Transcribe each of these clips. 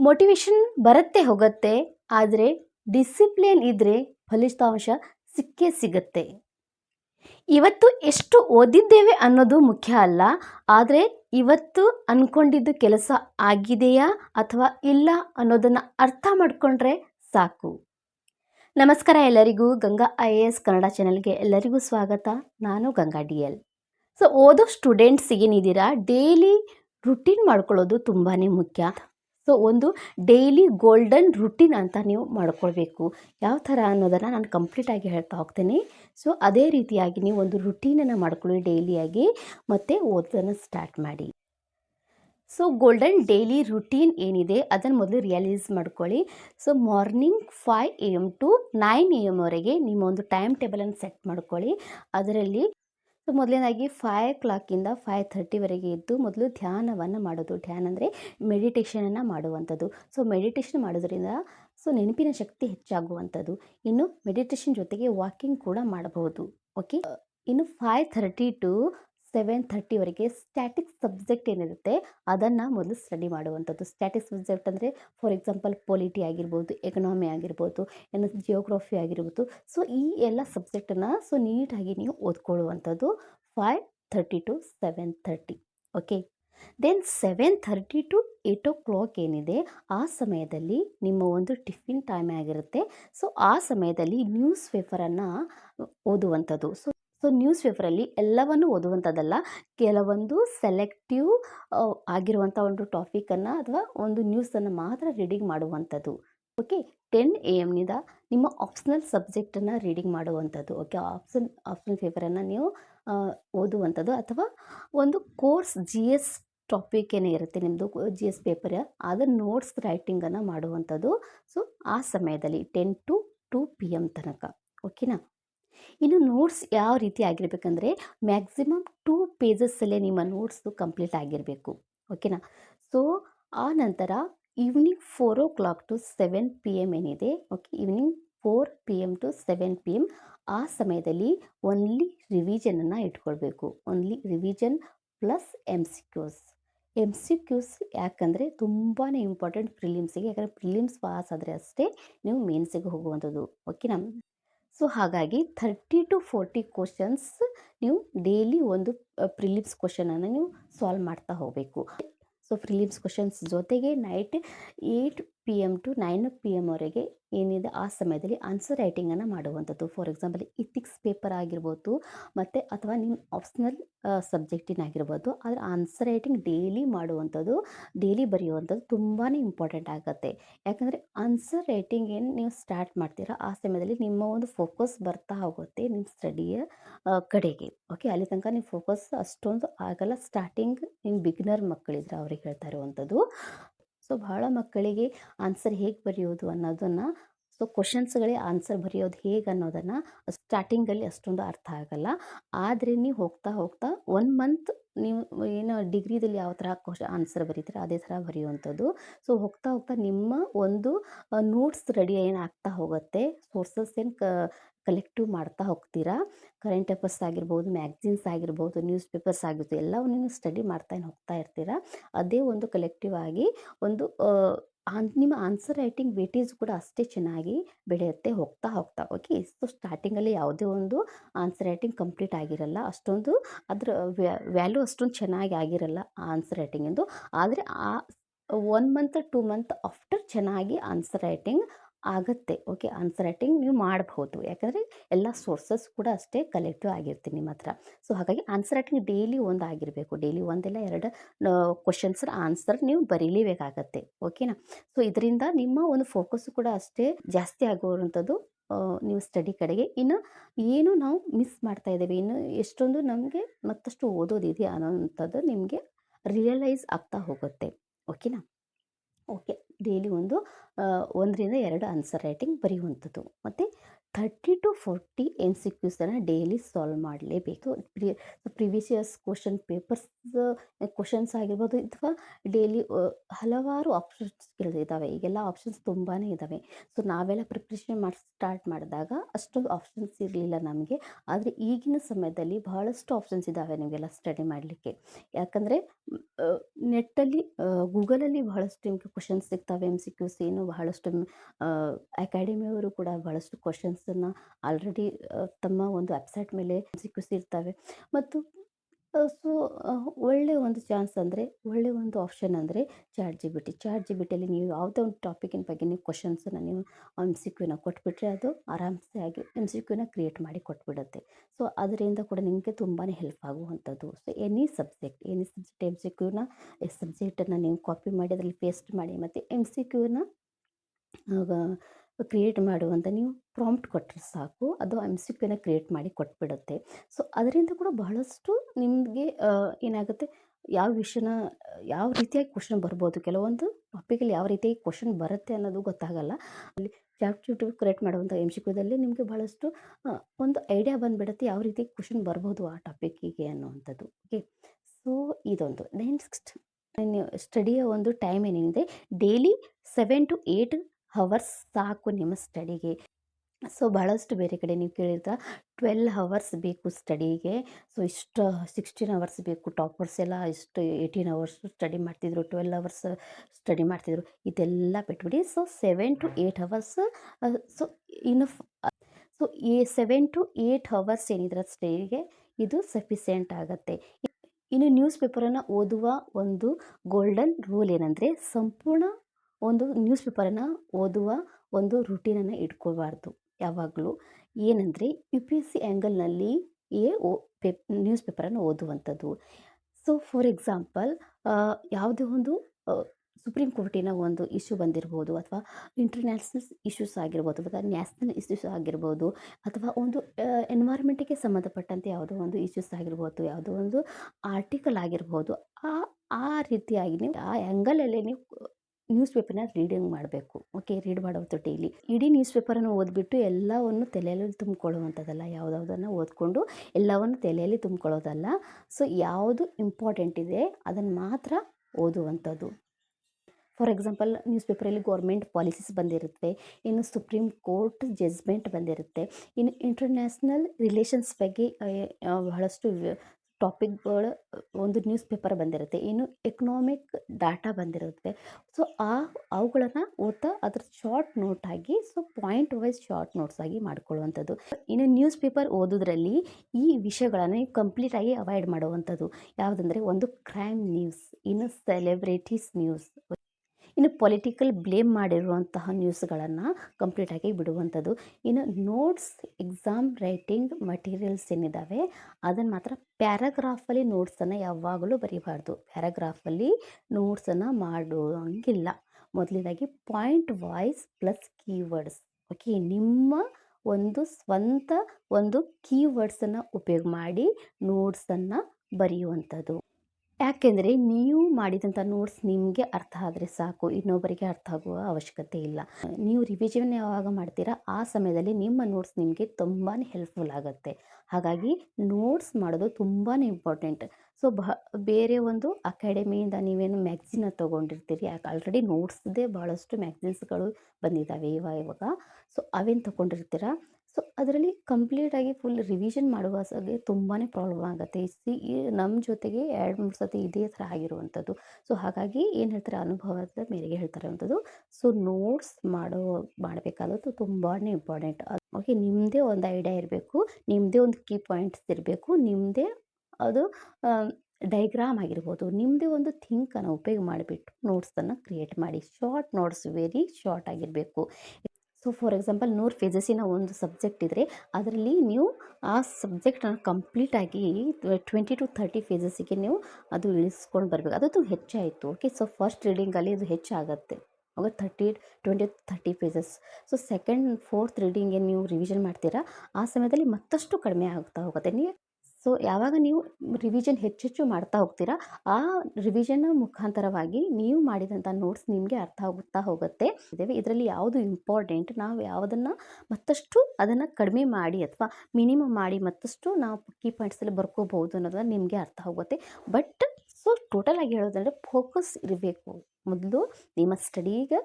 Motivation ಬರುತ್ತೆ ಹೋಗುತ್ತೆ, ಆದರೆ ಡಿಸಿಪ್ಲಿನ್ ಇದ್ದರೆ ಫಲಿತಾಂಶ ಸಿಕ್ಕೇ ಸಿಗುತ್ತೆ. ಇವತ್ತು ಎಷ್ಟು ಓದಿದ್ದೇವೆ ಅನ್ನೋದು ಮುಖ್ಯ ಅಲ್ಲ, ಆದರೆ ಇವತ್ತು ಅಂದ್ಕೊಂಡಿದ್ದು ಕೆಲಸ ಆಗಿದೆಯಾ ಅಥವಾ ಇಲ್ಲ ಅನ್ನೋದನ್ನು ಅರ್ಥ ಮಾಡಿಕೊಂಡ್ರೆ ಸಾಕು. ನಮಸ್ಕಾರ ಎಲ್ಲರಿಗೂ, Ganga I A S Kannada ಚಾನಲ್ಗೆ ಎಲ್ಲರಿಗೂ ಸ್ವಾಗತ. ನಾನು ಗಂಗಾ ಡಿ ಎಲ್. ಸೊ ಓದೋ ಸ್ಟೂಡೆಂಟ್ಸ್ ಏನಿದ್ದೀರಾ ಡೈಲಿ ರುಟೀನ್ ಮಾಡ್ಕೊಳ್ಳೋದು ತುಂಬಾ ಮುಖ್ಯ. ಸೊ ಒಂದು ಡೈಲಿ ಗೋಲ್ಡನ್ ರುಟೀನ್ ಅಂತ ನೀವು ಮಾಡ್ಕೊಳ್ಬೇಕು. ಯಾವ ಥರ ಅನ್ನೋದನ್ನು ನಾನು ಕಂಪ್ಲೀಟಾಗಿ ಹೇಳ್ತಾ ಹೋಗ್ತೇನೆ. ಸೊ ಅದೇ ರೀತಿಯಾಗಿ ನೀವು ಒಂದು ರುಟೀನನ್ನು ಮಾಡ್ಕೊಳ್ಳಿ ಡೈಲಿಯಾಗಿ ಮತ್ತು ಓದೋದನ್ನು ಸ್ಟಾರ್ಟ್ ಮಾಡಿ. ಸೊ ಗೋಲ್ಡನ್ ಡೈಲಿ ರುಟೀನ್ ಏನಿದೆ ಅದನ್ನು ಮೊದಲು ರಿಯಲೈಸ್ ಮಾಡ್ಕೊಳ್ಳಿ. So morning five A M to nine A ಎಮ್ವರೆಗೆ ನಿಮ್ಮ ಒಂದು ಟೈಮ್ ಟೇಬಲನ್ನು ಸೆಟ್ ಮಾಡ್ಕೊಳ್ಳಿ. ಅದರಲ್ಲಿ ಸೊ ಮೊದಲನೇದಾಗಿ ಫೈವ್ ಕ್ಲಾಕಿಂದ ಫೈವ್ ಥರ್ಟಿವರೆಗೆ ಇದ್ದು ಮೊದಲು ಧ್ಯಾನವನ್ನು ಮಾಡೋದು. ಧ್ಯಾನ ಅಂದರೆ ಮೆಡಿಟೇಷನನ್ನು ಮಾಡುವಂಥದ್ದು. ಸೊ ಮೆಡಿಟೇಷನ್ ಮಾಡೋದ್ರಿಂದ ಸೊ ನೆನಪಿನ ಶಕ್ತಿ ಹೆಚ್ಚಾಗುವಂಥದ್ದು. ಇನ್ನು ಮೆಡಿಟೇಷನ್ ಜೊತೆಗೆ ವಾಕಿಂಗ್ ಕೂಡ ಮಾಡಬಹುದು. ಓಕೆ ಇನ್ನು ಫೈವ್ ಥರ್ಟಿ ಟು ಸೆವೆನ್ ಥರ್ಟಿವರೆಗೆ ಸ್ಟ್ಯಾಟಿಕ್ ಸಬ್ಜೆಕ್ಟ್ ಏನಿರುತ್ತೆ, ಅದನ್ನು ಮೊದಲು ಸ್ಟಡಿ ಮಾಡುವಂಥದ್ದು. ಸ್ಟ್ಯಾಟಿಕ್ ಸಬ್ಜೆಕ್ಟ್ ಅಂದರೆ ಫಾರ್ ಎಕ್ಸಾಂಪಲ್ ಪೊಲಿಟಿ ಆಗಿರ್ಬೋದು ಎಕನಾಮಿ ಆಗಿರ್ಬೋದು ಏನು ಜಿಯೋಗ್ರಫಿ ಆಗಿರ್ಬೋದು. ಸೊ ಈ ಎಲ್ಲ ಸಬ್ಜೆಕ್ಟನ್ನು ಸೊ ನೀಟಾಗಿ ನೀವು ಓದ್ಕೊಳ್ಳುವಂಥದ್ದು five thirty to seven thirty okay then seven thirty to eight o'clock ಏನಿದೆ, ಆ ಸಮಯದಲ್ಲಿ ನಿಮ್ಮ ಒಂದು ಟಿಫಿನ್ ಟೈಮ್ ಆಗಿರುತ್ತೆ. ಸೊ ಆ ಸಮಯದಲ್ಲಿ ನ್ಯೂಸ್ ಪೇಪರನ್ನು ಓದುವಂಥದ್ದು. ಸೊ ಸೊ ನ್ಯೂಸ್ ಪೇಪರಲ್ಲಿ ಎಲ್ಲವನ್ನು ಓದುವಂಥದ್ದಲ್ಲ. ಕೆಲವೊಂದು ಸೆಲೆಕ್ಟಿವ್ ಆಗಿರುವಂಥ ಒಂದು ಟಾಪಿಕನ್ನು ಅಥವಾ ಒಂದು ನ್ಯೂಸನ್ನು ಮಾತ್ರ ರೀಡಿಂಗ್ ಮಾಡುವಂಥದ್ದು. ಓಕೆ ಟೆನ್ ಎ ಎಮ್ನಿಂದ ನಿಮ್ಮ ಆಪ್ಷನಲ್ ಸಬ್ಜೆಕ್ಟನ್ನು ರೀಡಿಂಗ್ ಮಾಡುವಂಥದ್ದು. ಓಕೆ ಆಪ್ಷನ್ ಆಪ್ಷನಲ್ ಪೇಪರನ್ನು ನೀವು ಓದುವಂಥದ್ದು ಅಥವಾ ಒಂದು ಕೋರ್ಸ್ ಜಿ ಎಸ್ ಟಾಪಿಕ್ ಏನೇ ಇರುತ್ತೆ ನಿಮ್ಮದು ಜಿ ಎಸ್ ಪೇಪರ್ ಅದರ ನೋಟ್ಸ್ ರೈಟಿಂಗನ್ನು ಮಾಡುವಂಥದ್ದು. ಸೊ ಆ ಸಮಯದಲ್ಲಿ ten to two P M ತನಕ. ಓಕೆನಾ ಇನ್ನು ನೋಟ್ಸ್ ಯಾವ ರೀತಿ ಆಗಿರಬೇಕಂದ್ರೆ ಮ್ಯಾಕ್ಸಿಮಮ್ ಟೂ ಪೇಜಸ್ಸಲ್ಲೇ ನಿಮ್ಮ ನೋಟ್ಸು ಕಂಪ್ಲೀಟ್ ಆಗಿರಬೇಕು, ಓಕೆನಾ? ಸೊ, ಆ ನಂತರ evening four o'clock to seven P M ಏನಿದೆ, okay, evening four P M to seven P M ಆ ಸಮಯದಲ್ಲಿ ಓನ್ಲಿ ರಿವಿಷನನ್ನು ಇಟ್ಕೊಳ್ಬೇಕು, only revision plus M C Qs. M C Qs ಯಾಕಂದರೆ ತುಂಬಾ ಇಂಪಾರ್ಟೆಂಟ್ ಪ್ರಿಲಿಮ್ಸಿಗೆ, ಯಾಕಂದರೆ ಪ್ರಿಲಿಮ್ಸ್ ಪಾಸ್ ಆದರೆ ಅಷ್ಟೇ ನೀವು ಮೇನ್ಸಿಗೆ ಹೋಗುವಂಥದ್ದು, ಓಕೆನಾ? ಸೊ ಹಾಗಾಗಿ ಥರ್ಟಿ ಟು ಫೋರ್ಟಿ ಕ್ವಶನ್ಸ್ ನೀವು ಡೈಲಿ ಒಂದು ಪ್ರಿಲಿಮ್ಸ್ ಕ್ವಶನನ್ನು ನೀವು ಸಾಲ್ವ್ ಮಾಡ್ತಾ ಹೋಗಬೇಕು. ಸೊ ಪ್ರಿಲಿಮ್ಸ್ ಕ್ವಶನ್ಸ್ ಜೊತೆಗೆ night eight P M to nine P ಎಮ್ವರೆಗೆ ಏನಿದೆ ಆ ಸಮಯದಲ್ಲಿ ಆನ್ಸರ್ ರೈಟಿಂಗನ್ನು ಮಾಡುವಂಥದ್ದು. ಫಾರ್ ಎಕ್ಸಾಂಪಲ್ ಇಥಿಕ್ಸ್ ಪೇಪರ್ ಆಗಿರ್ಬೋದು ಮತ್ತು ಅಥವಾ ನಿಮ್ಮ ಆಪ್ಷನಲ್ ಸಬ್ಜೆಕ್ಟಿನಾಗಿರ್ಬೋದು ಆದರೆ ಆನ್ಸರ್ ರೈಟಿಂಗ್ ಡೈಲಿ ಮಾಡುವಂಥದ್ದು ಡೈಲಿ ಬರೆಯುವಂಥದ್ದು ತುಂಬಾ ಇಂಪಾರ್ಟೆಂಟ್ ಆಗುತ್ತೆ. ಯಾಕಂದರೆ ಆನ್ಸರ್ ರೈಟಿಂಗ್ ಏನು ನೀವು ಸ್ಟಾರ್ಟ್ ಮಾಡ್ತೀರಾ, ಆ ಸಮಯದಲ್ಲಿ ನಿಮ್ಮ ಒಂದು ಫೋಕಸ್ ಬರ್ತಾ ಹೋಗುತ್ತೆ ನಿಮ್ಮ ಸ್ಟಡಿಯ ಕಡೆಗೆ. ಓಕೆ ಅಲ್ಲಿ ತನಕ ನೀವು ಫೋಕಸ್ ಅಷ್ಟೊಂದು ಆಗಲ್ಲ. ಸ್ಟಾರ್ಟಿಂಗ್ ನಿಮ್ಮ ಬಿಗಿನರ್ ಮಕ್ಕಳಿದ್ರೆ ಅವ್ರಿಗೆ ಹೇಳ್ತಾ ಇರುವಂಥದ್ದು. ಸೊ ಬಹಳ ಮಕ್ಕಳಿಗೆ ಆನ್ಸರ್ ಹೇಗೆ ಬರೆಯೋದು ಅನ್ನೋದನ್ನು ಸೊ ಕ್ವಶನ್ಸ್ಗಳೇ ಆನ್ಸರ್ ಬರೆಯೋದು ಹೇಗೆ ಅನ್ನೋದನ್ನು ಸ್ಟಾರ್ಟಿಂಗಲ್ಲಿ ಅಷ್ಟೊಂದು ಅರ್ಥ ಆಗಲ್ಲ. ಆದರೆ ನೀವು ಹೋಗ್ತಾ ಹೋಗ್ತಾ ಒನ್ ಮಂತ್ ನೀವು ಏನು ಡಿಗ್ರಿದಲ್ಲಿ ಯಾವ ಥರ ಕ್ವಶ ಆನ್ಸರ್ ಬರೀತೀರ ಅದೇ ಥರ ಬರೆಯುವಂಥದ್ದು. ಸೊ ಹೋಗ್ತಾ ಹೋಗ್ತಾ ನಿಮ್ಮ ಒಂದು ನೋಟ್ಸ್ ರೆಡಿ ಏನು ಆಗ್ತಾ ಹೋಗುತ್ತೆ ಸೋರ್ಸಸ್ ಏನು ಕ ಕಲೆಕ್ಟಿವ್ ಮಾಡ್ತಾ ಹೋಗ್ತೀರಾ? ಕರೆಂಟ್ ಅಫೇರ್ಸ್ ಆಗಿರ್ಬೋದು ಮ್ಯಾಗ್ಝಿನ್ಸ್ ಆಗಿರ್ಬೋದು, ನ್ಯೂಸ್ ಪೇಪರ್ಸ್ ಆಗಿರ್ಬೋದು, ಎಲ್ಲವನ್ನೂ ಸ್ಟಡಿ ಮಾಡ್ತಾ ಹೋಗ್ತಾ ಇರ್ತೀರಾ? ಅದೇ ಒಂದು ಕಲೆಕ್ಟಿವ್ ಆಗಿ ಒಂದು ಆನ್, ನಿಮ್ಮ ಆನ್ಸರ್ ರೈಟಿಂಗ್ ವೇಟೇಜ್ ಕೂಡ ಅಷ್ಟೇ ಚೆನ್ನಾಗಿ ಬೆಳೆಯುತ್ತೆ ಹೋಗ್ತಾ ಹೋಗ್ತಾ, ಓಕೆ? ಸೊ, ಸ್ಟಾರ್ಟಿಂಗಲ್ಲಿ ಯಾವುದೇ ಒಂದು ಆನ್ಸರ್ ರೈಟಿಂಗ್ ಕಂಪ್ಲೀಟ್ ಆಗಿರಲ್ಲ, ಅಷ್ಟೊಂದು ಅದರ ವ್ಯಾಲ್ಯೂ ಅಷ್ಟೊಂದು ಚೆನ್ನಾಗಿ ಆಗಿರಲ್ಲ ಆನ್ಸರ್ ರೈಟಿಂಗ್ ಎಂದು ಆದರೆ ಆ, one month, two month after ಚೆನ್ನಾಗಿ ಆನ್ಸರ್ ರೈಟಿಂಗ್ ಆಗುತ್ತೆ. ಓಕೆ, ಆನ್ಸರ್ ರೈಟಿಂಗ್ ನೀವು ಮಾಡಬಹುದು. ಯಾಕಂದರೆ ಎಲ್ಲ ಸೋರ್ಸಸ್ ಕೂಡ ಅಷ್ಟೇ ಕಲೆಕ್ಟಿವ್ ಆಗಿರ್ತೀನಿ ನಿಮ್ಮ ಹತ್ರ ಸೊ, ಹಾಗಾಗಿ ಆನ್ಸರ್ ರೈಟಿಂಗ್ ಡೈಲಿ ಒಂದು ಆಗಿರಬೇಕು. ಡೈಲಿ ಒಂದೆಲ್ಲ ಎರಡು ಕ್ವಶನ್ಸ್ ಆನ್ಸರ್ ನೀವು ಬರೀಲೇಬೇಕಾಗತ್ತೆ. ಓಕೆನಾ? ಸೊ, ಇದರಿಂದ ನಿಮ್ಮ ಒಂದು ಫೋಕಸ್ ಕೂಡ ಅಷ್ಟೇ ಜಾಸ್ತಿ ಆಗುವಂಥದ್ದು ನೀವು ಸ್ಟಡಿ ಕಡೆಗೆ. ಇನ್ನು ಏನು ನಾವು ಮಿಸ್ ಮಾಡ್ತಾ ಇದ್ದೇವೆ? ಇನ್ನು ಎಷ್ಟೊಂದು ನಮಗೆ ಮತ್ತಷ್ಟು ಓದೋದಿದೆ ಅನ್ನೋವಂಥದ್ದು ನಿಮಗೆ ರಿಯಲೈಸ್ ಆಗ್ತಾ ಹೋಗುತ್ತೆ. ಓಕೆನಾ? ಓಕೆ. ಡೈಲಿ ಒಂದು ಒಂದರಿಂದ ಎರಡು ಆನ್ಸರ್ ರೈಟಿಂಗ್ ಬರೆಯುವಂಥದ್ದು. ಮತ್ತು thirty to forty M C ಕ್ಯೂಸನ್ನು daily solve ಮಾಡಲೇಬೇಕು. Pre, previous years question papers questions ಆಗಿರ್ಬೋದು ಅಥವಾ ಡೈಲಿ ಹಲವಾರು ಆಪ್ಷನ್ಸ್ಗಳಿದ್ದಾವೆ ಈಗೆಲ್ಲ ಆಪ್ಷನ್ಸ್ ತುಂಬಾ ಇದ್ದಾವೆ ಸೊ ನಾವೆಲ್ಲ ಪ್ರಿಪ್ರೇಷನ್ ಮಾಡಿ ಸ್ಟಾರ್ಟ್ ಮಾಡಿದಾಗ ಅಷ್ಟೊಂದು ಆಪ್ಷನ್ಸ್ ಇರಲಿಲ್ಲ ನಮಗೆ. ಆದರೆ ಈಗಿನ ಸಮಯದಲ್ಲಿ ಬಹಳಷ್ಟು ಆಪ್ಷನ್ಸ್ ಇದ್ದಾವೆ ನಿಮಗೆಲ್ಲ ಸ್ಟಡಿ ಮಾಡಲಿಕ್ಕೆ. ಯಾಕಂದರೆ ನೆಟ್ಟಲ್ಲಿ ಗೂಗಲಲ್ಲಿ ಬಹಳಷ್ಟು ನಿಮಗೆ ಕ್ವಶನ್ಸ್ ಸಿಗ್ತವೆ. ಎಂ ಸಿ ಕ್ಯೂಸ್ ಏನು ಬಹಳಷ್ಟು ಅಕಾಡೆಮಿಯವರು ಕೂಡ ಬಹಳಷ್ಟು ಕ್ವಶನ್ಸನ್ನು ಆಲ್ರೆಡಿ ತಮ್ಮ ಒಂದು ವೆಬ್ಸೈಟ್ ಮೇಲೆ ಎಂ ಸಿ ಕ್ಯೂಸ್ ಇರ್ತವೆ. ಮತ್ತು ಸೊ ಒಳ್ಳೆಯ ಒಂದು ಚಾನ್ಸ್ ಅಂದರೆ ಒಳ್ಳೆಯ ಒಂದು ಆಪ್ಷನ್ ಅಂದರೆ chat G P T chat G P ಟಿಯಲ್ಲಿ ನೀವು ಯಾವುದೇ ಒಂದು ಟಾಪಿಕಿನ ಬಗ್ಗೆ ನೀವು ಕ್ವಶನ್ಸನ್ನು ನೀವು ಎಂ ಸಿ ಕ್ಯೂನ ಕೊಟ್ಬಿಟ್ರೆ ಅದು ಆರಾಮ್ಸೆ ಆಗಿ ಎಂ ಸಿ ಕ್ಯೂನ ಕ್ರಿಯೇಟ್ ಮಾಡಿ ಕೊಟ್ಬಿಡುತ್ತೆ. ಸೊ, ಅದರಿಂದ ಕೂಡ ನಿಮಗೆ ತುಂಬಾ ಹೆಲ್ಪ್ ಆಗುವಂಥದ್ದು. So, any subject any subject, M C ಕ್ಯೂನ ಸಬ್ಜೆಕ್ಟನ್ನು ನೀವು ಕಾಪಿ ಮಾಡಿ, ಅದರಲ್ಲಿ ಪೇಸ್ಟ್ ಮಾಡಿ ಮತ್ತು ಎಂ ಸಿ ಕ್ಯೂನ ಕ್ರಿಯೇಟ್ ಮಾಡುವಂಥ ನೀವು ಪ್ರಾಂಪ್ಟ್ ಕೊಟ್ಟರೆ ಸಾಕು. ಅದು ಎಂ ಸಿ ಕ್ಯೂನ ಕ್ರಿಯೇಟ್ ಮಾಡಿ ಕೊಟ್ಬಿಡುತ್ತೆ. ಸೊ ಅದರಿಂದ ಕೂಡ ಬಹಳಷ್ಟು ನಿಮಗೆ ಏನಾಗುತ್ತೆ? ಯಾವ ವಿಷಯನ, ಯಾವ ರೀತಿಯಾಗಿ ಕ್ವಶನ್ ಬರ್ಬೋದು? ಕೆಲವೊಂದು ಟಾಪಿಕಲ್ಲಿ ಯಾವ ರೀತಿಯಾಗಿ ಕ್ವಶನ್ ಬರುತ್ತೆ ಅನ್ನೋದು ಗೊತ್ತಾಗಲ್ಲ. ಅಲ್ಲಿ ಚಾಟ್ ಜಿ ಕ್ರಿಯೇಟ್ ಮಾಡುವಂಥ ಎಂ ಸಿ ಕ್ಯೂದಲ್ಲಿ ನಿಮಗೆ ಬಹಳಷ್ಟು ಒಂದು ಐಡಿಯಾ ಬಂದುಬಿಡುತ್ತೆ ಯಾವ ರೀತಿ ಕ್ವಶನ್ ಬರ್ಬೋದು ಆ ಟಾಪಿಕ್ಕಿಗೆ ಅನ್ನುವಂಥದ್ದು. ಓಕೆ ಸೊ ಇದೊಂದು. ನೆಕ್ಸ್ಟ್ ಸ್ಟಡಿಯ ಒಂದು ಟೈಮ್ ಏನಿದೆ? Daily seven to eight hours ಸಾಕು ನಿಮ್ಮ ಸ್ಟಡಿಗೆ ಸೊ ಭಾಳಷ್ಟು ಬೇರೆ ಕಡೆ ನೀವು ಕೇಳಿರ್ತ ಟ್ವೆಲ್ ಹವರ್ಸ್ ಬೇಕು ಸ್ಟಡಿಗೆ ಸೊ ಇಷ್ಟು ಸಿಕ್ಸ್ಟೀನ್ ಅವರ್ಸ್ ಬೇಕು ಟಾಪರ್ಸ್ ಎಲ್ಲ ಇಷ್ಟು ಏಯ್ಟೀನ್ ಅವರ್ಸ್ ಸ್ಟಡಿ ಮಾಡ್ತಿದ್ರು ಟ್ವೆಲ್ ಅವರ್ಸ್ ಸ್ಟಡಿ ಮಾಡ್ತಿದ್ರು, ಇದೆಲ್ಲ ಬಿಟ್ಬಿಡಿ. So seven to eight hours so ಇನ್ನು ಸೊ ಈ ಸೆವೆನ್ ಟು ಏಯ್ಟ್ ಅವರ್ಸ್ ಏನಿದ್ರೆ ಸ್ಟಡಿಗೆ ಇದು ಸಫಿಸಿಯೆಂಟ್ ಆಗುತ್ತೆ. ಇನ್ನು ನ್ಯೂಸ್ ಪೇಪರನ್ನು ಓದುವ ಒಂದು ಗೋಲ್ಡನ್ ರೂಲ್ ಏನಂದರೆ, ಸಂಪೂರ್ಣ ಒಂದು ನ್ಯೂಸ್ ಪೇಪರನ್ನು ಓದುವ ಒಂದು ರುಟೀನನ್ನು ಇಟ್ಕೋಬಾರ್ದು ಯಾವಾಗಲೂ ಏನಂದರೆ ಯು ಪಿ ಎಸ್ ಸಿ ಆ್ಯಂಗಲ್ನಲ್ಲಿ ಓ ಪೇಪ್ ನ್ಯೂಸ್ ಪೇಪರನ್ನು ಓದುವಂಥದ್ದು ಸೊ ಫಾರ್ ಎಕ್ಸಾಂಪಲ್ ಯಾವುದೇ ಒಂದು ಸುಪ್ರೀಂ ಕೋರ್ಟಿನ ಒಂದು ಇಶ್ಯೂ ಬಂದಿರ್ಬೋದು ಅಥವಾ ಇಂಟರ್ನ್ಯಾಷನಲ್ ಇಶ್ಯೂಸ್ ಆಗಿರ್ಬೋದು ಅಥವಾ ನ್ಯಾಷನಲ್ ಇಶ್ಯೂಸ್ ಆಗಿರ್ಬೋದು ಅಥವಾ ಒಂದು ಎನ್ವೈರ್ಮೆಂಟಿಗೆ ಸಂಬಂಧಪಟ್ಟಂತೆ ಯಾವುದೋ ಒಂದು ಇಶ್ಯೂಸ್ ಆಗಿರ್ಬೋದು, ಯಾವುದೋ ಒಂದು ಆರ್ಟಿಕಲ್ ಆಗಿರ್ಬೋದು, ಆ ಆ ರೀತಿಯಾಗಿ ನೀವು ಆ ಆ್ಯಂಗಲಲ್ಲೇ ನೀವು ನ್ಯೂಸ್ ಪೇಪರ್ನ ರೀಡಿಂಗ್ ಮಾಡಬೇಕು. ಓಕೆ ರೀಡ್ ಮಾಡೋದು ಡೈಲಿ ಇಡೀ ನ್ಯೂಸ್ ಪೇಪರನ್ನು ಓದ್ಬಿಟ್ಟು ಎಲ್ಲವನ್ನು ತಲೆಯಲ್ಲಿ ತುಂಬಿಕೊಳ್ಳುವಂಥದ್ದಲ್ಲ. ಯಾವುದಾವುದನ್ನು ಓದ್ಕೊಂಡು ಎಲ್ಲವನ್ನು ತಲೆಯಲ್ಲಿ ತುಂಬಿಕೊಳ್ಳೋದಲ್ಲ. ಸೊ ಯಾವುದು ಇಂಪಾರ್ಟೆಂಟ್ ಇದೆ ಅದನ್ನು ಮಾತ್ರ ಓದುವಂಥದ್ದು. ಫಾರ್ ಎಕ್ಸಾಂಪಲ್ ನ್ಯೂಸ್ ಪೇಪರಲ್ಲಿ ಗೌರ್ಮೆಂಟ್ ಪಾಲಿಸೀಸ್ ಬಂದಿರುತ್ತೆ. ಇನ್ನು ಸುಪ್ರೀಂ ಕೋರ್ಟ್ ಜಜ್ಮೆಂಟ್ ಬಂದಿರುತ್ತೆ. ಇನ್ನು ಇಂಟರ್ನ್ಯಾಷನಲ್ ರಿಲೇಷನ್ಸ್ ಬಗ್ಗೆ ಬಹಳಷ್ಟು ಟಾಪಿಕ್ಗಳು ಒಂದು ನ್ಯೂಸ್ ಪೇಪರ್ ಬಂದಿರುತ್ತೆ. ಇನ್ನು ಎಕನಾಮಿಕ್ ಡಾಟಾ ಬಂದಿರುತ್ತೆ. ಸೊ ಆ, ಅವುಗಳನ್ನು ಓದ್ತಾ ಅದ್ರ ಶಾರ್ಟ್ ನೋಟ್ ಆಗಿ so point wise short notes ಆಗಿ ಮಾಡ್ಕೊಳ್ಳುವಂಥದ್ದು. ಇನ್ನು ನ್ಯೂಸ್ ಪೇಪರ್ ಓದೋದ್ರಲ್ಲಿ ಈ ವಿಷಯಗಳನ್ನು ಕಂಪ್ಲೀಟಾಗಿ ಅವಾಯ್ಡ್ ಮಾಡುವಂಥದ್ದು. ಯಾವುದಂದ್ರೆ, ಒಂದು ಕ್ರೈಮ್ ನ್ಯೂಸ್ ಇನ್ನು ಸೆಲೆಬ್ರಿಟೀಸ್ ನ್ಯೂಸ್ ಇನ್ನು ಪೊಲಿಟಿಕಲ್ ಬ್ಲೇಮ್ ಮಾಡಿರುವಂತಹ ನ್ಯೂಸ್ಗಳನ್ನು ಕಂಪ್ಲೀಟಾಗಿ ಬಿಡುವಂಥದ್ದು. ಇನ್ನು ನೋಟ್ಸ್ ಎಕ್ಸಾಮ್ ರೈಟಿಂಗ್ ಮಟೀರಿಯಲ್ಸ್ ಏನಿದ್ದಾವೆ ಅದನ್ನು ಮಾತ್ರ ಪ್ಯಾರಾಗ್ರಾಫಲ್ಲಿ ನೋಟ್ಸನ್ನು ಯಾವಾಗಲೂ ಬರೀಬಾರ್ದು. ಪ್ಯಾರಾಗ್ರಾಫಲ್ಲಿ ನೋಟ್ಸನ್ನು ಮಾಡುವಂಗಿಲ್ಲ ಮೊದಲನೇದಾಗಿ point wise plus keywords okay ನಿಮ್ಮ ಒಂದು ಸ್ವಂತ ಒಂದು ಕೀವರ್ಡ್ಸನ್ನು ಉಪಯೋಗ ಮಾಡಿ ನೋಟ್ಸನ್ನು ಬರೆಯುವಂಥದ್ದು. ಯಾಕೆಂದರೆ ನೀವು ಮಾಡಿದಂಥ ನೋಟ್ಸ್ ನಿಮಗೆ ಅರ್ಥ ಆದರೆ ಸಾಕು, ಇನ್ನೊಬ್ಬರಿಗೆ ಅರ್ಥ ಆಗುವ ಅವಶ್ಯಕತೆ ಇಲ್ಲ. ನೀವು ರಿವಿಷನ್ ಯಾವಾಗ ಮಾಡ್ತೀರಾ, ಆ ಸಮಯದಲ್ಲಿ ನಿಮ್ಮ ನೋಟ್ಸ್ ನಿಮಗೆ ತುಂಬಾ ಹೆಲ್ಪ್ಫುಲ್ ಆಗುತ್ತೆ. ಹಾಗಾಗಿ ನೋಟ್ಸ್ ಮಾಡೋದು ತುಂಬಾ ಇಂಪಾರ್ಟೆಂಟ್ ಸೊ ಬಹ ಬೇರೆ ಒಂದು ಅಕಾಡೆಮಿಯಿಂದ ನೀವೇನು ಮ್ಯಾಗ್ಝಿನ ತೊಗೊಂಡಿರ್ತೀರಿ, ಯಾಕೆ ಆಲ್ರೆಡಿ ನೋಟ್ಸ್ದೇ ಭಾಳಷ್ಟು ಮ್ಯಾಗ್ಝಿನ್ಸ್ಗಳು ಬಂದಿದ್ದಾವೆ ಇವಾಗ ಇವಾಗ ಸೊ ಅವೇನು ತೊಗೊಂಡಿರ್ತೀರ? ಸೊ ಅದರಲ್ಲಿ ಕಂಪ್ಲೀಟಾಗಿ ಫುಲ್ ರಿವಿಷನ್ ಮಾಡುವ ಮಾಡುವಾಗೆ ತುಂಬಾ ಪ್ರಾಬ್ಲಮ್ ಆಗುತ್ತೆ. ಸಿ ನಮ್ಮ ಜೊತೆಗೆ ಎರಡು, ಮೂರು ಸತಿ ಇದೇ ಥರ ಆಗಿರುವಂಥದ್ದು. ಸೊ ಹಾಗಾಗಿ ಏನು ಹೇಳ್ತಾರೆ ಅನುಭವದ ಮೇರೆಗೆ ಹೇಳ್ತಾರೆ ಅಂಥದ್ದು ಸೊ ನೋಟ್ಸ್ ಮಾಡೋ, ಮಾಡಬೇಕಾದದ್ದು ತುಂಬಾ ಇಂಪಾರ್ಟೆಂಟ್ ಓಕೆ ನಿಮ್ಮದೇ ಒಂದು ಐಡಿಯಾ ಇರಬೇಕು ನಿಮ್ಮದೇ ಒಂದು ಕೀ ಪಾಯಿಂಟ್ಸ್ ಇರಬೇಕು ನಿಮ್ಮದೇ ಅದು ಡೈಗ್ರಾಮ್ ಆಗಿರ್ಬೋದು ನಿಮ್ಮದೇ ಒಂದು ಥಿಂಕನ್ನು ಉಪಯೋಗ ಮಾಡಿಬಿಟ್ಟು ನೋಟ್ಸನ್ನು ಕ್ರಿಯೇಟ್ ಮಾಡಿ. ಶಾರ್ಟ್ ನೋಟ್ಸ್ ವೆರಿ ಶಾರ್ಟ್ ಆಗಿರಬೇಕು. ಸೊ ಫಾರ್ ಎಕ್ಸಾಂಪಲ್ ನೂರು ಪೇಜಸ್ಸಿನ ಒಂದು ಸಬ್ಜೆಕ್ಟ್ ಇದ್ದರೆ ಅದರಲ್ಲಿ ನೀವು ಆ ಸಬ್ಜೆಕ್ಟನ್ನು ಕಂಪ್ಲೀಟಾಗಿ ಟ್ವೆಂಟಿ ಟು ಥರ್ಟಿ ಪೇಜಸ್ಸಿಗೆ ನೀವು ಅದು ಇಳಿಸ್ಕೊಂಡು ಬರಬೇಕು ಅದು ಹೆಚ್ಚಾಯಿತು ಓಕೆ ಸೊ ಫಸ್ಟ್ ರೀಡಿಂಗಲ್ಲಿ ಅದು ಹೆಚ್ಚಾಗತ್ತೆ ಅವಾಗ thirty twenty thirty pages so second fourth reading ಏನು ನೀವು ರಿವಿಷನ್ ಮಾಡ್ತೀರಾ? ಆ ಸಮಯದಲ್ಲಿ ಮತ್ತಷ್ಟು ಕಡಿಮೆ ಆಗ್ತಾ ಹೋಗುತ್ತೆ. ನೀವು ಸೊ ಯಾವಾಗ ನೀವು ರಿವಿಷನ್ ಹೆಚ್ಚೆಚ್ಚು ಮಾಡ್ತಾ ಹೋಗ್ತೀರಾ, ಆ ರಿವಿಷನ್ನ ಮುಖಾಂತರವಾಗಿ ನೀವು ಮಾಡಿದಂಥ ನೋಟ್ಸ್ ನಿಮಗೆ ಅರ್ಥ ಆಗುತ್ತಾ ಹೋಗುತ್ತೆ. ಇದರಲ್ಲಿ ಯಾವುದು ಇಂಪಾರ್ಟೆಂಟ್ ನಾವು ಯಾವುದನ್ನು ಮತ್ತಷ್ಟು ಅದನ್ನು ಕಡಿಮೆ ಮಾಡಿ ಅಥವಾ ಮಿನಿಮಮ್ ಮಾಡಿ ಮತ್ತಷ್ಟು ನಾವು ಕೀ ಪಾಯಿಂಟ್ಸಲ್ಲಿ ಬರ್ಕೋಬಹುದು ಅನ್ನೋದನ್ನ ನಿಮಗೆ ಅರ್ಥ ಆಗುತ್ತೆ. ಬಟ್ ಸೊ ಟೋಟಲ್ ಆಗಿ ಹೇಳೋದಂದರೆ ಫೋಕಸ್ ಇರಬೇಕು. ಮೊದಲು ನಿಮ್ಮ ಸ್ಟಡೀಗೆ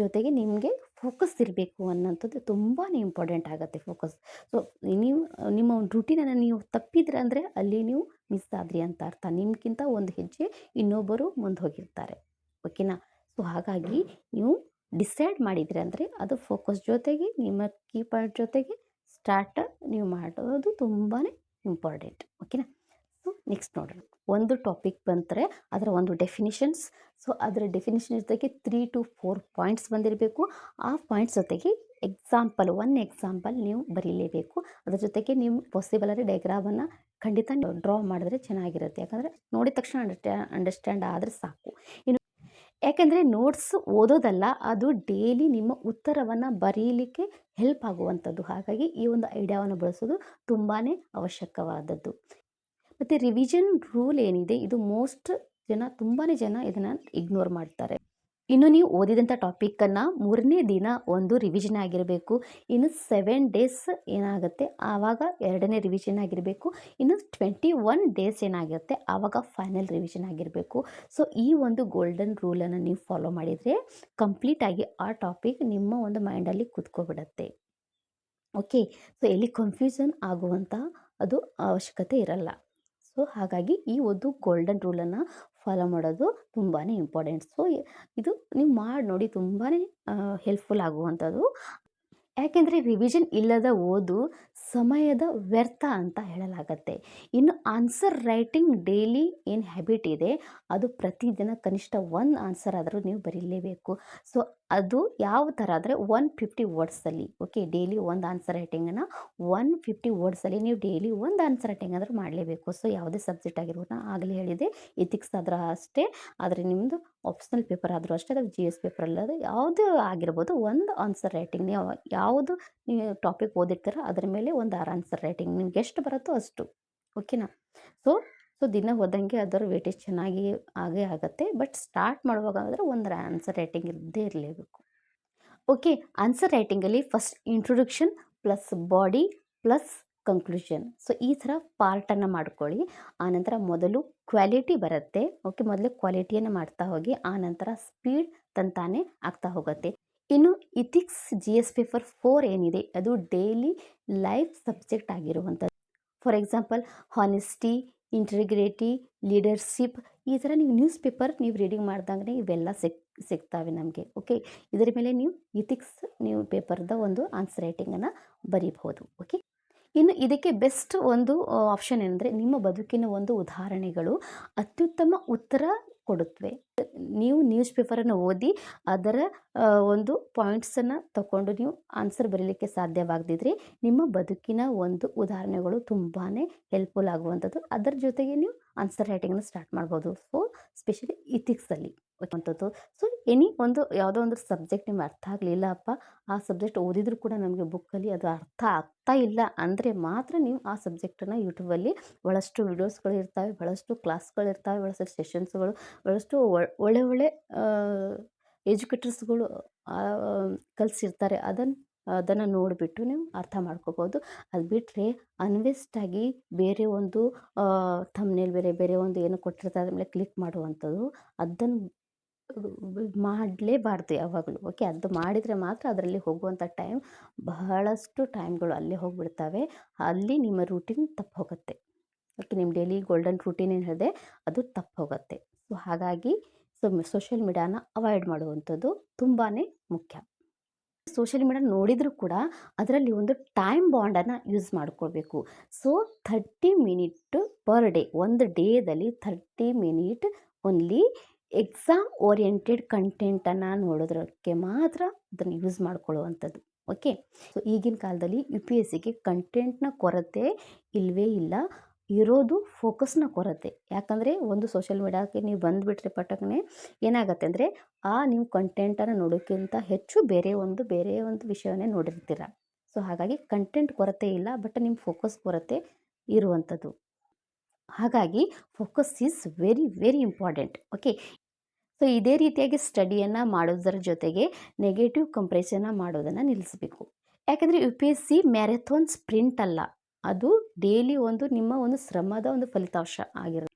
ಜೊತೆಗೆ ನಿಮಗೆ ಫೋಕಸ್ ಇರಬೇಕು ಅನ್ನೋಂಥದ್ದು ತುಂಬಾ ಇಂಪಾರ್ಟೆಂಟ್ ಆಗುತ್ತೆ ಫೋಕಸ್ ಸೊ ನೀವು, ನಿಮ್ಮ ಒಂದು ರೂಟೀನನ್ನು ನೀವು ತಪ್ಪಿದ್ರೆ ಅಂದರೆ ಅಲ್ಲಿ ನೀವು ಮಿಸ್ ಆದ್ರಿ ಅಂತ ಅರ್ಥ. ನಿಮ್ಗಿಂತ ಒಂದು ಹೆಜ್ಜೆ ಇನ್ನೊಬ್ಬರು ಮುಂದೆ ಹೋಗಿರ್ತಾರೆ. ಓಕೆನಾ ಸೊ ಹಾಗಾಗಿ ನೀವು ಡಿಸೈಡ್ ಮಾಡಿದರೆ ಅಂದರೆ ಅದು ಫೋಕಸ್ ಜೊತೆಗೆ, ನಿಮ್ಮ ಕೀಪರ್ ಜೊತೆಗೆ ಸ್ಟಾರ್ಟ್ ನೀವು ಮಾಡೋದು ತುಂಬಾ ಇಂಪಾರ್ಟೆಂಟ್ ಓಕೆನಾ ನೆಕ್ಸ್ಟ್ ನೋಡೋಣ ಒಂದು ಟಾಪಿಕ್ ಬಂದರೆ ಅದರ ಒಂದು ಡೆಫಿನಿಷನ್ಸ್ ಸೊ ಅದರ ಡೆಫಿನಿಷನ್ ಜೊತೆಗೆ ತ್ರೀ ಟು ಫೋರ್ ಪಾಯಿಂಟ್ಸ್ ಬಂದಿರಬೇಕು. ಆ ಪಾಯಿಂಟ್ಸ್ ಜೊತೆಗೆ ಎಕ್ಸಾಂಪಲ್ ಒನ್ ಎಕ್ಸಾಂಪಲ್ ನೀವು ಬರೀಲೇಬೇಕು. ಅದ್ರ ಜೊತೆಗೆ ನೀವು ಪಾಸಿಬಲ್ ಆದರೆ ಡೈಗ್ರಾಮನ್ನು ಖಂಡಿತ ಡ್ರಾ ಮಾಡಿದ್ರೆ ಚೆನ್ನಾಗಿರುತ್ತೆ. ಯಾಕಂದರೆ ನೋಡಿದ ತಕ್ಷಣ ಅಂಡರ್ಸ್ಟ್ಯಾ ಅಂಡರ್ಸ್ಟ್ಯಾಂಡ್ ಆದರೆ ಸಾಕು. ಇನ್ನು ಯಾಕೆಂದರೆ ನೋಟ್ಸ್ ಓದೋದಲ್ಲ, ಅದು ಡೈಲಿ ನಿಮ್ಮ ಉತ್ತರವನ್ನು ಬರೀಲಿಕ್ಕೆ ಹೆಲ್ಪ್ ಆಗುವಂಥದ್ದು ಹಾಗಾಗಿ ಈ ಒಂದು ಐಡಿಯಾವನ್ನು ಬಳಸೋದು ತುಂಬಾ ಅವಶ್ಯಕವಾದದ್ದು. ಮತ್ತು ರಿವಿಷನ್ ರೂಲ್ ಏನಿದೆ, ಇದು ಮೋಸ್ಟ್ ಜನ ತುಂಬಾ ಜನ ಇದನ್ನು ಇಗ್ನೋರ್ ಮಾಡ್ತಾರೆ. ಇನ್ನು ನೀವು ಓದಿದಂಥ ಟಾಪಿಕ್ಕನ್ನು ಮೂರನೇ ದಿನ ಒಂದು ರಿವಿಷನ್ ಆಗಿರಬೇಕು, ಇನ್ನು ಸೆವೆನ್ ಡೇಸ್ ಏನಾಗುತ್ತೆ, ಆವಾಗ ಎರಡನೇ ರಿವಿಷನ್ ಆಗಿರಬೇಕು, ಇನ್ನು ಟ್ವೆಂಟಿ ಒನ್ ಡೇಸ್ ಏನಾಗಿರುತ್ತೆ ಆವಾಗ ಫೈನಲ್ ರಿವಿಷನ್ ಆಗಿರಬೇಕು. ಸೊ ಈ ಒಂದು ಗೋಲ್ಡನ್ ರೂಲನ್ನು ನೀವು ಫಾಲೋ ಮಾಡಿದರೆ ಕಂಪ್ಲೀಟಾಗಿ ಆ ಟಾಪಿಕ್ ನಿಮ್ಮ ಒಂದು ಮೈಂಡಲ್ಲಿ ಕೂತ್ಕೊಬಿಡತ್ತೆ. ಓಕೆ ಸೊ ಎಲ್ಲಿ ಕನ್ಫ್ಯೂಷನ್ ಆಗುವಂಥ ಅದು ಅವಶ್ಯಕತೆ ಇರಲ್ಲ. ಸೊ, ಹಾಗಾಗಿ ಈ ಒಂದು ಗೋಲ್ಡನ್ ರೂಲನ್ನು ಫಾಲೋ ಮಾಡೋದು ತುಂಬಾ ಇಂಪಾರ್ಟೆಂಟ್ ಸೊ ಇದು ನೀವು ಮಾಡಿ ನೋಡಿ ತುಂಬಾ ಹೆಲ್ಪ್ಫುಲ್ ಆಗುವಂಥದ್ದು. ಯಾಕೆಂದರೆ ರಿವಿಷನ್ ಇಲ್ಲದ ಓದು ಸಮಯದ ವ್ಯರ್ಥ ಅಂತ ಹೇಳಲಾಗತ್ತೆ. ಇನ್ನು ಆನ್ಸರ್ ರೈಟಿಂಗ್ ಡೈಲಿ ಏನು ಹ್ಯಾಬಿಟ್ ಇದೆ, ಅದು ಪ್ರತಿದಿನ ಕನಿಷ್ಠ ಒಂದು ಆನ್ಸರ್ ಆದರೂ ನೀವು ಬರೀಲೇಬೇಕು. ಸೊ ಅದು ಯಾವ ಥರ ಅಂದರೆ ಒನ್ ಫಿಫ್ಟಿ ವರ್ಡ್ಸಲ್ಲಿ, ಓಕೆ, ಡೈಲಿ ಒಂದು ಆನ್ಸರ್ ರೈಟಿಂಗನ್ನು ಒನ್ ಫಿಫ್ಟಿ ವರ್ಡ್ಸಲ್ಲಿ ನೀವು ಡೈಲಿ ಒಂದು ಆನ್ಸರ್ ರೈಟಿಂಗ್ ಆದರೂ ಮಾಡಲೇಬೇಕು. ಸೊ, ಯಾವುದೇ ಸಬ್ಜೆಕ್ಟ್ ಆಗಿರ್ಬೋದು ನಾನು ಆಗಲೇ ಹೇಳಿದೆ ಎಥಿಕ್ಸ್ ಆದರೂ ಅಷ್ಟೇ, ಆದರೆ ನಿಮ್ಮದು ಆಪ್ಷನಲ್ ಪೇಪರ್ ಆದರೂ ಅಷ್ಟೇ ಅದು ಜಿ ಎಸ್ ಪೇಪರ್ ಅದು ಯಾವುದು ಆಗಿರ್ಬೋದು, ಒಂದು ಆನ್ಸರ್ ರೈಟಿಂಗ್ ನೀವು ಯಾವುದು ನೀವು ಟಾಪಿಕ್ ಓದಿರ್ತೀರೋ, ಅದರ ಮೇಲೆ ಒಂದು ಆರು ಆನ್ಸರ್ ರೈಟಿಂಗ್ ನಿಮ್ಗೆ ಎಷ್ಟು ಬರುತ್ತೋ ಅಷ್ಟು, ಓಕೆನಾ? ಸೊ ಸೊ, ದಿನ ಹೋದಂಗೆ ಅದರ ವೇಟೇಜ್ ಚೆನ್ನಾಗಿ ಆಗೇ ಆಗುತ್ತೆ. ಬಟ್ ಸ್ಟಾರ್ಟ್ ಮಾಡುವಾಗ ಅಂದರೆ ಒಂದು ಆನ್ಸರ್ ರೈಟಿಂಗ್ ಇದ್ದೇ ಇರಲೇಬೇಕು okay answer ರೈಟಿಂಗಲ್ಲಿ first introduction plus body plus conclusion so ಈ ಥರ ಪಾರ್ಟನ್ನು ಮಾಡ್ಕೊಳ್ಳಿ. ಆನಂತರ ಮೊದಲು ಕ್ವಾಲಿಟಿ ಬರುತ್ತೆ. ಓಕೆ ಮೊದಲು ಕ್ವಾಲಿಟಿಯನ್ನು ಮಾಡ್ತಾ ಹೋಗಿ ಆನಂತರ ಸ್ಪೀಡ್ ತಂತಾನೆ ಆಗ್ತಾ ಹೋಗುತ್ತೆ. ಇನ್ನು ethics G S paper four ಏನಿದೆ, ಅದು ಡೈಲಿ ಲೈಫ್ ಸಬ್ಜೆಕ್ಟ್ ಆಗಿರುವಂಥದ್ದು. For example honesty integrity leadership ಈ ಥರ ನೀವು ನ್ಯೂಸ್ ಪೇಪರ್ ನೀವು ರೀಡಿಂಗ್ ಮಾಡ್ದಂಗೆ ಇವೆಲ್ಲ ಸಿಕ್, ಸಿಗ್ತಾವೆ ನಮಗೆ ಓಕೆ ಇದರ ಮೇಲೆ ನೀವು ಇಥಿಕ್ಸ್ ನೀವು ಪೇಪರ್ದ ಒಂದು ಆನ್ಸರ್ ರೈಟಿಂಗನ್ನು ಬರೀಬಹುದು ಓಕೆ ಇನ್ನು ಇದಕ್ಕೆ ಬೆಸ್ಟ್ ಒಂದು ಆಪ್ಷನ್ ಏನಂದರೆ ನಿಮ್ಮ ಬದುಕಿನ ಒಂದು ಉದಾಹರಣೆಗಳು ಅತ್ಯುತ್ತಮ ಉತ್ತರ ಕೊಡುತ್ತವೆ. ನೀವು ನ್ಯೂಸ್ ಪೇಪರನ್ನು ಓದಿ ಅದರ ಒಂದು ಪಾಯಿಂಟ್ಸನ್ನು ತಗೊಂಡು ನೀವು ಆನ್ಸರ್ ಬರೀಲಿಕ್ಕೆ ಸಾಧ್ಯವಾಗದಿದ್ರೆ ನಿಮ್ಮ ಬದುಕಿನ ಒಂದು ಉದಾಹರಣೆಗಳು ತುಂಬಾ ಹೆಲ್ಪ್ಫುಲ್ ಆಗುವಂಥದ್ದು. ಅದರ ಜೊತೆಗೆ ನೀವು ಆನ್ಸರ್ ರೈಟಿಂಗನ್ನು ಸ್ಟಾರ್ಟ್ ಮಾಡ್ಬೋದು. ಸೊ ಸ್ಪೆಷಲಿ ಇಥಿಕ್ಸಲ್ಲಿ ಅಂಥದ್ದು ಸೊ ಎನಿ ಒಂದು ಯಾವುದೋ ಒಂದು ಸಬ್ಜೆಕ್ಟ್ ನಿಮ್ಗೆ ಅರ್ಥ ಆಗಲಿಲ್ಲಪ್ಪ ಆ ಸಬ್ಜೆಕ್ಟ್ ಓದಿದರೂ ಕೂಡ ನಮಗೆ ಬುಕ್ಕಲ್ಲಿ ಅದು ಅರ್ಥ ಆಗ್ತಾ ಇಲ್ಲ ಅಂದರೆ ಮಾತ್ರ ನೀವು ಆ ಸಬ್ಜೆಕ್ಟನ್ನು ಯೂಟ್ಯೂಬಲ್ಲಿ ಭಾಳಷ್ಟು ವಿಡಿಯೋಸ್ಗಳು ಇರ್ತವೆ ಭಾಳಷ್ಟು ಕ್ಲಾಸ್ಗಳು ಇರ್ತವೆ ಭಾಳಷ್ಟು ಸೆಷನ್ಸ್ಗಳು ಭಾಳಷ್ಟು ಒಳ್ಳೆ ಒಳ್ಳೆ ಎಜುಕೇಟರ್ಸ್ಗಳು ಕಲಿಸಿರ್ತಾರೆ. ಅದನ್ನು ಅದನ್ನು ನೋಡಿಬಿಟ್ಟು ನೀವು ಅರ್ಥ ಮಾಡ್ಕೋಬೋದು. ಅದು ಬಿಟ್ಟರೆ ಅನ್ವೆಸ್ಟಾಗಿ ಬೇರೆ ಒಂದು ಥಂಬ್ನೇಲ್ ಬೇರೆ ಬೇರೆ ಒಂದು ಏನೋ ಕೊಟ್ಟಿರ್ತಾರೆ, ಅದ್ರ ಮೇಲೆ ಕ್ಲಿಕ್ ಮಾಡುವಂಥದ್ದು ಅದನ್ನು ಮಾಡಲೇಬಾರ್ದು ಯಾವಾಗಲೂ. ಓಕೆ ಅದು ಮಾಡಿದರೆ ಮಾತ್ರ ಅದರಲ್ಲಿ ಹೋಗುವಂಥ ಟೈಮ್ ಬಹಳಷ್ಟು ಟೈಮ್ಗಳು ಅಲ್ಲೇ ಹೋಗಿಬಿಡ್ತವೆ. ಅಲ್ಲಿ ನಿಮ್ಮ ರೂಟೀನ್ ತಪ್ಪು ಹೋಗುತ್ತೆ. ಓಕೆ ನಿಮ್ಮ ಡೈಲಿ ಗೋಲ್ಡನ್ ರೂಟೀನ್ ಏನು ಹೇಳಿದೆ? ಅದು ತಪ್ಪು ಹೋಗುತ್ತೆ. ಸೊ ಹಾಗಾಗಿ ಸೊ ಸೋಷಿಯಲ್ ಮೀಡಿಯಾನ ಅವಾಯ್ಡ್ ಮಾಡುವಂಥದ್ದು ತುಂಬಾ ಮುಖ್ಯ. ಸೋಷಿಯಲ್ ಮೀಡಿಯಾ ನೋಡಿದರೂ ಕೂಡ ಅದರಲ್ಲಿ ಒಂದು ಟೈಮ್ ಬಾಂಡನ್ನು ಯೂಸ್ ಮಾಡ್ಕೋಬೇಕು so thirty minute per day ಒಂದು ಡೇದಲ್ಲಿ thirty minute only exam oriented ಕಂಟೆಂಟನ್ನು ನೋಡೋದಕ್ಕೆ ಮಾತ್ರ ಅದನ್ನು ಯೂಸ್ ಮಾಡ್ಕೊಳ್ಳುವಂಥದ್ದು. ಓಕೆ ಸೊ ಈಗಿನ ಕಾಲದಲ್ಲಿ ಯು ಪಿ ಎಸ್ ಸಿಗೆ ಕಂಟೆಂಟ್ನ ಕೊರತೆ ಇಲ್ಲವೇ ಇಲ್ಲ. ಇರೋದು ಫೋಕಸ್ನ ಕೊರತೆ. ಯಾಕಂದರೆ ಒಂದು ಸೋಷಿಯಲ್ ಮೀಡಿಯಾಕ್ಕೆ ನೀವು ಬಂದುಬಿಟ್ರೆ ಪಟಕ್ನೆ ಏನಾಗುತ್ತೆ ಅಂದರೆ, ಆ ನೀವು ಕಂಟೆಂಟನ್ನು ನೋಡೋಕ್ಕಿಂತ ಹೆಚ್ಚು ಬೇರೆ ಒಂದು ಬೇರೆ ಒಂದು ವಿಷಯವನ್ನೇ ನೋಡಿರ್ತೀರ. ಸೊ ಹಾಗಾಗಿ ಕಂಟೆಂಟ್ ಕೊರತೆ ಇಲ್ಲ ಬಟ್ ನಿಮ್ಮ ಫೋಕಸ್ ಕೊರತೆ ಇರುವಂಥದ್ದು ಹಾಗಾಗಿ focus is very very important okay so ಇದೇ ರೀತಿಯಾಗಿ ಸ್ಟಡಿಯನ್ನು ಮಾಡೋದರ ಜೊತೆಗೆ ನೆಗೆಟಿವ್ ಕಂಪ್ರೆಷನ್ನ ಮಾಡೋದನ್ನು ನಿಲ್ಲಿಸಬೇಕು ಯಾಕಂದರೆ U P S C marathon sprint ಅಲ್ಲ. ಅದು ಡೈಲಿ ಒಂದು ನಿಮ್ಮ ಒಂದು ಶ್ರಮದ ಒಂದು ಫಲಿತಾಂಶ ಆಗಿರುತ್ತೆ.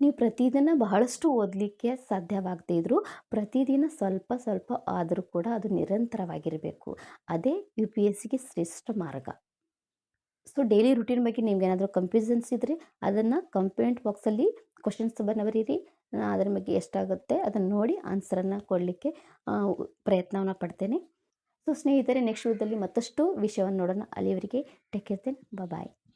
ನೀವು ಪ್ರತಿದಿನ ಬಹಳಷ್ಟು ಓದಲಿಕ್ಕೆ ಸಾಧ್ಯವಾಗದೇ ಇದ್ದರೂ ಪ್ರತಿದಿನ ಸ್ವಲ್ಪ ಸ್ವಲ್ಪ ಆದರೂ ಕೂಡ ಅದು ನಿರಂತರವಾಗಿರಬೇಕು. ಅದೇ ಯು ಪಿ ಎಸ್ ಸಿಗೆ ಶ್ರೇಷ್ಠ ಮಾರ್ಗ. ಸೊ ಡೈಲಿ ರುಟೀನ್ ಬಗ್ಗೆ ನಿಮ್ಗೆ ಏನಾದರೂ ಇದ್ದರೆ ಅದನ್ನು ಕಂಪ್ಲೇಂಟ್ ಬಾಕ್ಸಲ್ಲಿ ಕ್ವಶನ್ಸ್ ಬರೀರಿ. ಅದರ ಬಗ್ಗೆ ಎಷ್ಟಾಗುತ್ತೆ ಅದನ್ನು ನೋಡಿ ಆನ್ಸರನ್ನು ಕೊಡಲಿಕ್ಕೆ ಪ್ರಯತ್ನವನ್ನು ಪಡ್ತೇನೆ. ಸೊ ಸ್ನೇಹಿತರೆ ನೆಕ್ಸ್ಟ್ ವಿಡಿಯೋದಲ್ಲಿ ಮತ್ತಷ್ಟು ವಿಷಯವನ್ನು ನೋಡೋಣ. ಅಲ್ಲಿಯವರೆಗೆ ಟೇಕ್ ಕೇರ್ ಬಾಯ್